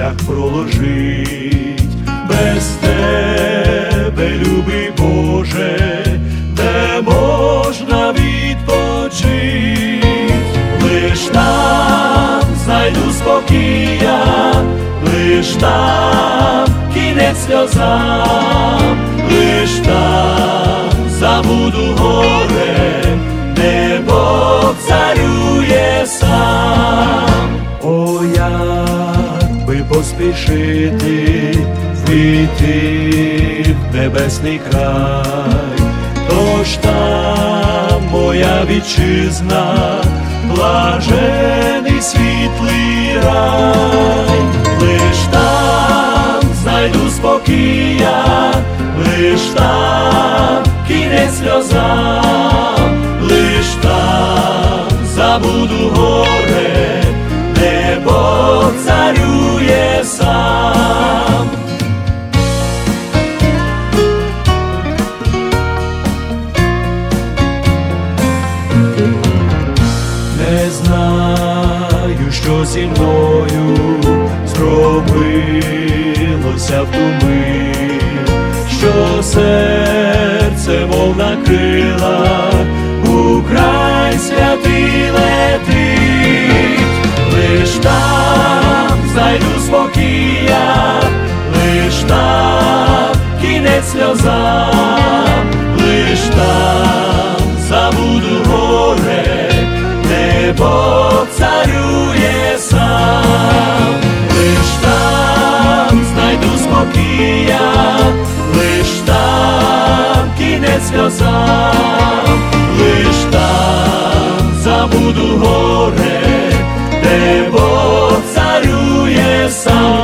шлях проложить, без тебе, любий Боже, де можна відпочить, лиш там знайду спокія, лиш там кінець сльозам, лиш там забуду поспішити війти в небесний край, тож там моя вітчизна, блажений світлий рай, лиш там знайду спокія, лиш там кінець сльозам, лиш там забуду знаю, що зі мною зробилося в ту мить, що серце, мов на крилах, у святий летить, лиш там знайду спокія, лиш там кінець сльозам, лиш там забуду горе, де Бог царює сам, лиш там знайду спокія, лиш там кінець сльозам, лиш там забуду горе, де Бог царює сам.